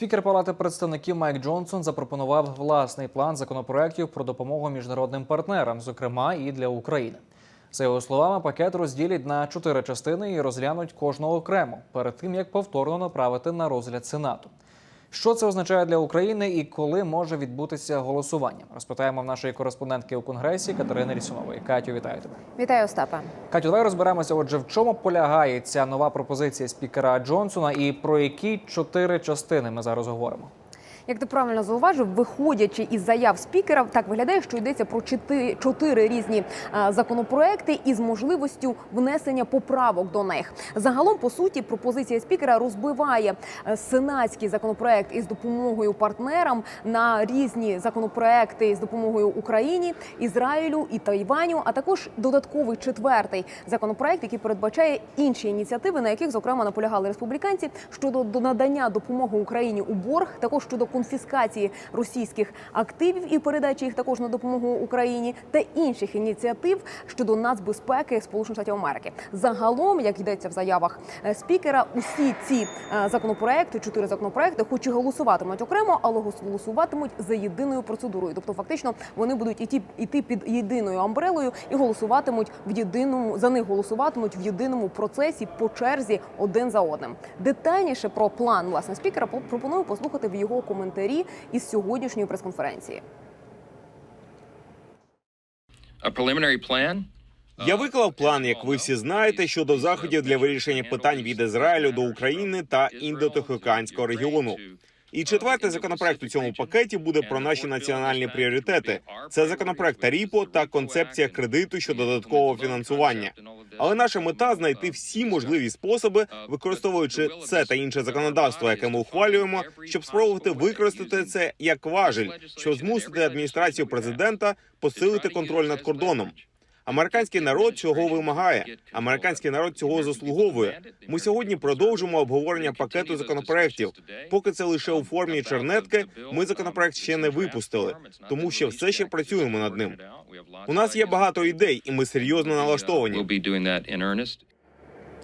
Спікер Палати представників Майк Джонсон запропонував власний план законопроєктів про допомогу міжнародним партнерам, зокрема і для України. За його словами, пакет розділять на чотири частини і розглянуть кожного окремо перед тим, як повторно направити на розгляд Сенату. Що це означає для України і коли може відбутися голосування? Розпитаємо в нашої кореспондентки у конгресі Катерини Лісунової. Катю, вітаю тебе. Вітаю, Остапа. Катю, давай розберемося. Отже, в чому полягає ця нова пропозиція спікера Джонсона, і про які чотири частини ми зараз говоримо? Як ти правильно зауважив, виходячи із заяв спікера, так виглядає, що йдеться про чотири, чотири різні а, законопроекти із можливістю внесення поправок до них. Загалом, по суті, пропозиція спікера розбиває е, сенатський законопроект із допомогою партнерам на різні законопроекти з допомогою Україні, Ізраїлю і Тайваню, а також додатковий четвертий законопроект, який передбачає інші ініціативи, на яких зокрема наполягали республіканці щодо до надання допомоги Україні у борг, також щодо конфіскації російських активів і передачі їх також на допомогу Україні, та інших ініціатив щодо нацбезпеки Сполучених Штатів Америки. Загалом, як йдеться в заявах е, спікера, усі ці е, законопроекти, чотири законопроекти, хоч і голосуватимуть окремо, але голосуватимуть за єдиною процедурою. Тобто, фактично, вони будуть іти, іти під єдиною амбрелою і голосуватимуть в єдиному за них голосуватимуть в єдиному процесі по черзі один за одним. Детальніше про план власне спікера по- пропоную послухати в його коментарі із сьогоднішньої прес-конференції. Я виклав план, як ви всі знаєте, щодо заходів для вирішення питань від Ізраїлю до України та індотихоокеанського регіону. І четвертий законопроект у цьому пакеті буде про наші національні пріоритети. Це законопроект РІПО та концепція кредиту щодо додаткового фінансування. Але наша мета знайти всі можливі способи, використовуючи це та інше законодавство, яке ми ухвалюємо, щоб спробувати використати це як важель, щоб змусити адміністрацію президента посилити контроль над кордоном. Американський народ цього вимагає. Американський народ цього заслуговує. Ми сьогодні продовжимо обговорення пакету законопроектів. Поки це лише у формі чернетки, ми законопроект ще не випустили, тому що все ще працюємо над ним. У нас є багато ідей, і ми серйозно налаштовані.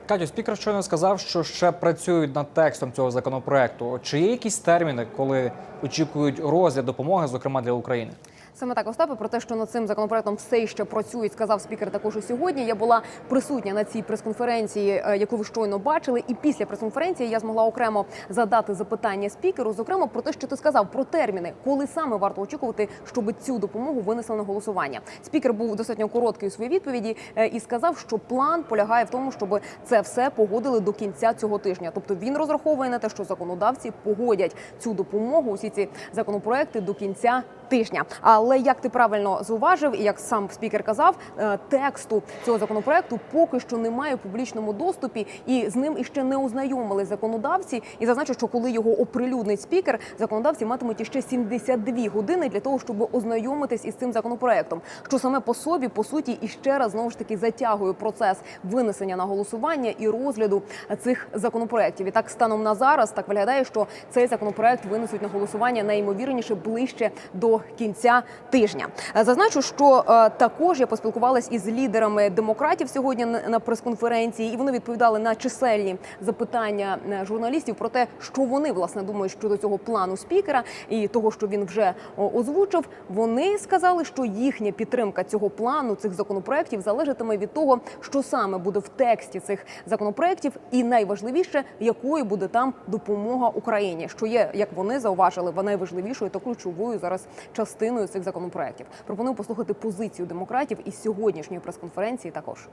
Катю, спікер щойно сказав, що ще працюють над текстом цього законопроекту. Чи є якісь терміни, коли очікують розгляд допомоги, зокрема для України? Саме так Остапе про те, що над цим законопроектом все ще працюють, сказав спікер також і сьогодні. Я була присутня на цій прес-конференції, е, яку ви щойно бачили. І після прес-конференції я змогла окремо задати запитання спікеру, зокрема про те, що ти сказав про терміни, коли саме варто очікувати, щоб цю допомогу винесли на голосування. Спікер був достатньо короткий у своїй відповіді е, і сказав, що план полягає в тому, щоб це все погодили до кінця цього тижня. Тобто він розраховує на те, що законодавці погодять цю допомогу, усі ці законопроекти до кінця тижня. Але як ти правильно зауважив, і як сам спікер казав, е, тексту цього законопроекту поки що немає в публічному доступі, і з ним іще не ознайомили законодавці. І зазначу, що коли його оприлюднить спікер, законодавці матимуть іще 72 години для того, щоб ознайомитись із цим законопроектом, що саме по собі по суті і ще раз знову ж таки затягує процес винесення на голосування і розгляду цих законопроектів. І так станом на зараз так виглядає, що цей законопроект винесуть на голосування найімовірніше ближче до кінця тижня. Е, Зазначу, що е, також я поспілкувалась із лідерами демократів сьогодні на прес-конференції, і вони відповідали на чисельні запитання е, журналістів про те, що вони власне думають щодо цього плану спікера і того, що він вже озвучив. Вони сказали, що їхня підтримка цього плану, цих законопроєктів залежатиме від того, що саме буде в тексті цих законопроєктів, і найважливіше, якою буде там допомога Україні, що є, як вони зауважили, найважливішою та ключовою зараз частиною цих законопроєктів. Пропоную послухати позицію демократів із сьогоднішньої прес-конференції. Також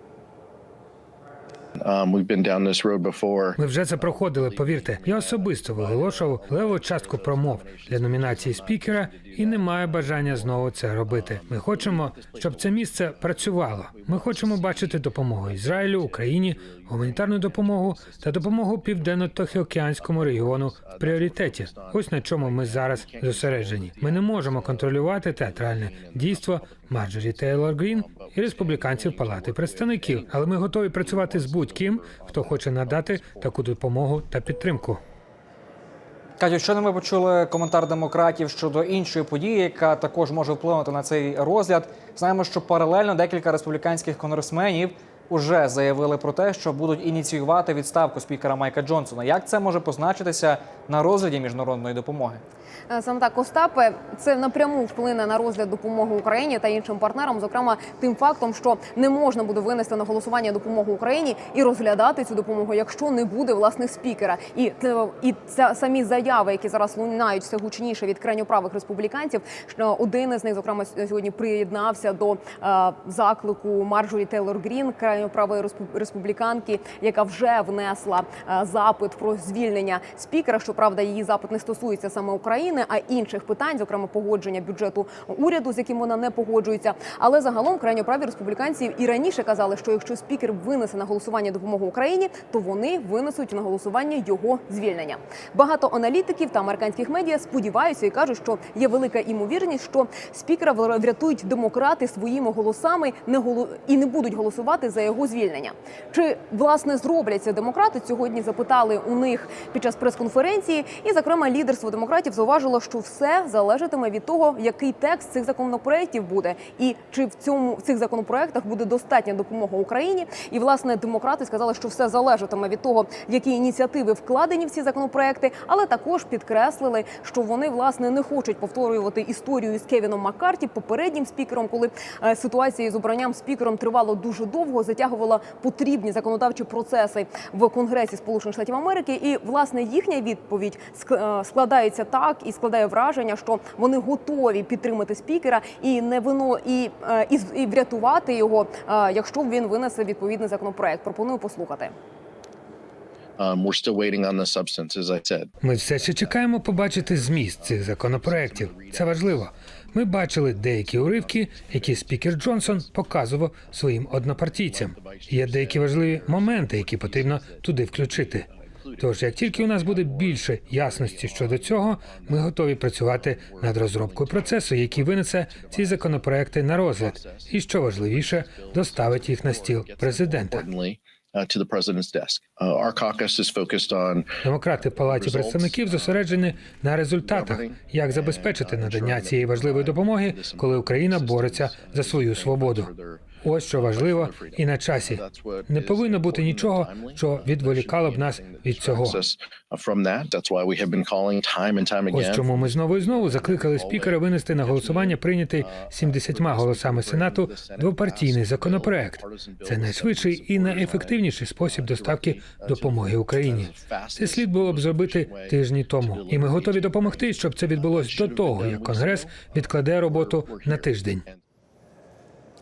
Ми вже це проходили. Повірте, я особисто виголошував леву частку промов для номінації спікера і не маю бажання знову це робити. Ми хочемо, щоб це місце працювало. Ми хочемо бачити допомогу Ізраїлю, Україні, гуманітарну допомогу та допомогу південно-тихоокеанському регіону в пріоритеті. Ось на чому ми зараз зосереджені. Ми не можемо контролювати театральне дійство Марджорі Тейлор Грін і республіканців Палати представників, але ми готові працювати з будь-ким, хто хоче надати таку допомогу та підтримку. Катю, щойно ми почули коментар демократів щодо іншої події, яка також може вплинути на цей розгляд. Знаємо, що паралельно декілька республіканських конгресменів уже заявили про те, що будуть ініціювати відставку спікера Майка Джонсона. Як це може позначитися на розгляді міжнародної допомоги? Е, Саме так, Остапе, це напряму вплине на розгляд допомоги Україні та іншим партнерам, зокрема тим фактом, що не можна буде винести на голосування допомогу Україні і розглядати цю допомогу, якщо не буде власне спікера. І і ця самі заяви, які зараз лунають все гучніше від крайньоправих республіканців. Що один із них, зокрема, сьогодні приєднався до е, заклику Марджорі Тейлор Грін, крайньоправої респу- республіканки, яка вже внесла е, запит про звільнення спікера. Щоправда, її запит не стосується саме України, а інших питань, зокрема погодження бюджету уряду, з яким вона не погоджується. Але загалом крайньоправі республіканці і раніше казали, що якщо спікер винесе на голосування допомогу Україні, то вони винесуть на голосування його звільнення. Багато аналітиків та американських медіа сподіваються і кажуть, що є велика імовірність, що спікера врятують демократи своїми голосами не голо... і не будуть голосувати за його звільнення. Чи власне зроблять це демократи? Сьогодні запитали у них під час прес-конференції, і зокрема лідерство демократів зауважило, що все залежатиме від того, який текст цих законопроєктів буде, і чи в цьому в цих законопроєктах буде достатня допомога Україні. І власне демократи сказали, що все залежатиме від того, які ініціативи вкладені в ці законопроекти, але також підкреслили, що вони власне не хочуть повторювати історію з Кевіном Маккарті, попереднім спікером, коли е, ситуація з обранням спікером тривала дуже довго, затягувала потрібні законодавчі процеси в Конгресі Сполучених Штатів Америки. І власне їхня відповідь е, складається так і складає враження, що вони готові підтримати спікера і не вино і, е, і, з- і врятувати його, е, якщо він винесе відповідний законопроект. Пропоную послухати. Um, we're still waiting on the substance, as I said. Ми все ще чекаємо побачити зміст цих законопроєктів. Це важливо. Ми бачили деякі уривки, які спікер Джонсон показував своїм однопартійцям. Є деякі важливі моменти, які потрібно туди включити. Тож, як тільки у нас буде більше ясності щодо цього, ми готові працювати над розробкою процесу, який винесе ці законопроекти на розгляд, і що важливіше, доставить їх на стіл президента. Uh, to the president's desk. Uh, our caucus is focused on Демократи в палаті представників зосереджені на результатах, як забезпечити надання цієї важливої допомоги, коли Україна бореться за свою свободу. Ось що важливо і на часі. Не повинно бути нічого, що відволікало б нас від цього. Ось чому ми знову і знову закликали спікера винести на голосування прийнятий 70 голосами сенату двопартійний законопроект. Це найшвидший і найефективніший спосіб доставки допомоги Україні. Це слід було б зробити тижні тому, і ми готові допомогти, щоб це відбулось до того, як Конгрес відкладе роботу на тиждень.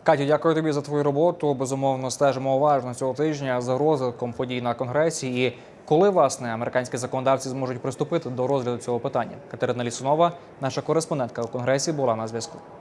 Катю, дякую тобі за твою роботу. Безумовно, стежимо уважно цього тижня за розвитком подій на конгресі. І коли власне американські законодавці зможуть приступити до розгляду цього питання? Катерина Лісунова, наша кореспондентка у конгресі, була на зв'язку.